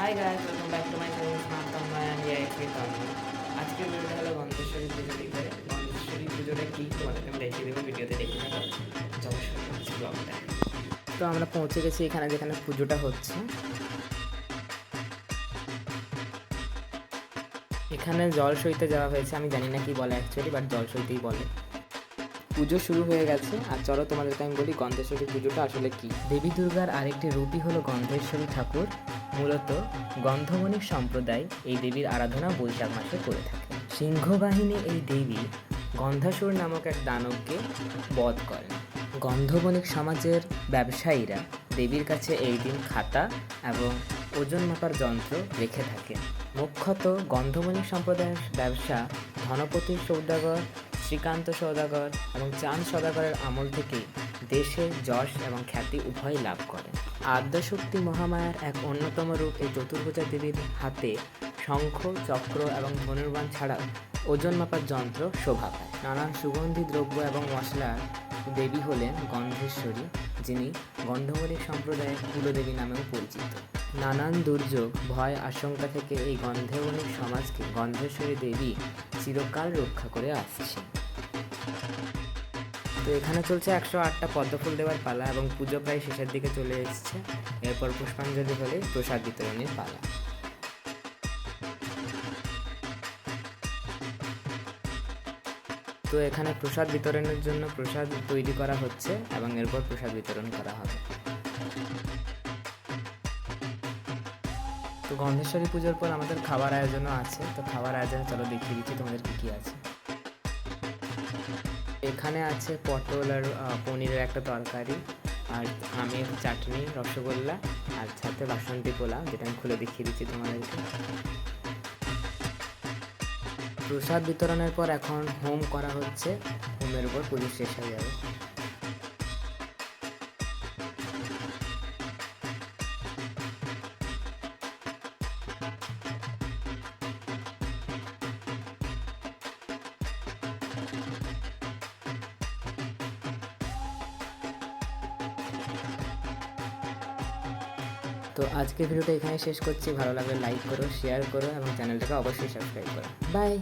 Hi guys welcome back to my channel smart Tanmoy and with Tanmoy আজকের ভিডিওটা হলো গন্ধেশ্বরী পুজো দিতে গন্ধেশ্বরী পুজোটা কী তোমাদেরকে আমি দেখিয়ে দেবো। ভিডিওতে দেখে থাকো। তো আমরা পৌঁছে গেছি এখানে যেখানে পুজোটা হচ্ছে। এখানে জল সইতে যাওয়া হয়েছে। আমি জানি না কি বলে অ্যাকচুয়ালি বাট জল সইতেই বলে। পুজো শুরু হয়ে গেছে। আর চলো তোমাদেরকে আমি বলি, গন্ধেশ্বরী পুজোটা আসলে কি? দেবী দুর্গার আরেকটি রূপই হলো গন্ধেশ্বরী ঠাকুর। মূলত গন্ধবণিক সম্প্রদায় এই দেবীর আরাধনা বৈশাখ মাসে করে থাকে। সিংহবাহিনী এই দেবী গন্ধাসুর নামক এক দানবকে বধ করেন। গন্ধবণিক সমাজের ব্যবসায়ীরা দেবীর কাছে এই দিন খাতা এবং ওজন মাপার যন্ত্র রেখে থাকে মুখ্যত গন্ধবণিক সম্প্রদায়ের ব্যবসা ধনপতি সৌদাগর শ্রীকান্ত সৌদাগর এবং চাঁদ সৌদাগরের আমল থেকে দেশে যশ এবং খ্যাতি উভয় লাভ করে। আদ্যশক্তি মহামায়ার এক অন্যতম রূপ এই চতুর্ভুজা দেবীর হাতে শঙ্খ, চক্র এবং ধনুর্বাণ ছাড়াও ওজন মাপার যন্ত্র শোভা পায়। নানান সুগন্ধি, দ্রব্য এবং মশলার দেবী হলেন গন্ধেশ্বরী, যিনি গন্ধবরী সম্প্রদায়ের কুলদেবী নামেও পরিচিত। নানান দুর্যোগ, ভয়, আশঙ্কা থেকে এই গন্ধবণিক সমাজকে গন্ধেশ্বরী দেবী চিরকাল রক্ষা করে আসছে তো এখানে চলছে একশো আটটা পদ্মফুল দেওয়ার পালা এবং পুজো প্রায় শেষের দিকে চলে এসেছে। এরপর পুষ্পাঞ্জলি হলে প্রসাদ বিতরণের পালা। তো এখানে প্রসাদ বিতরণের জন্য প্রসাদ তৈরি করা হচ্ছে এবং এরপর প্রসাদ বিতরণ করা হবে। তো গন্ধেশ্বরী পুজোর পর আমাদের খাবার আয়োজনও আছে। তো খাবার আয়োজনে চলো দেখিয়ে দিচ্ছি তোমাদের কী কী আছে। এখানে আছে পটল আর পনিরের একটা তরকারি, আর আমের চাটনি, রসগোল্লা, আর সাথে বাসন্তী পোলা যেটা আমি খুলে দেখিয়ে দিচ্ছি তোমাদেরকে। প্রসাদ বিতরণের পর এখন হোম করা হচ্ছে, হোমের উপর পুজো শেষ হয়ে যাবে। তো আজকের ভিডিওটা এখানে শেষ করছি। ভালো লাগলে লাইক করো শেয়ার করো এবং চ্যানেলটাকে অবশ্যই সাবস্ক্রাইব করো। বাই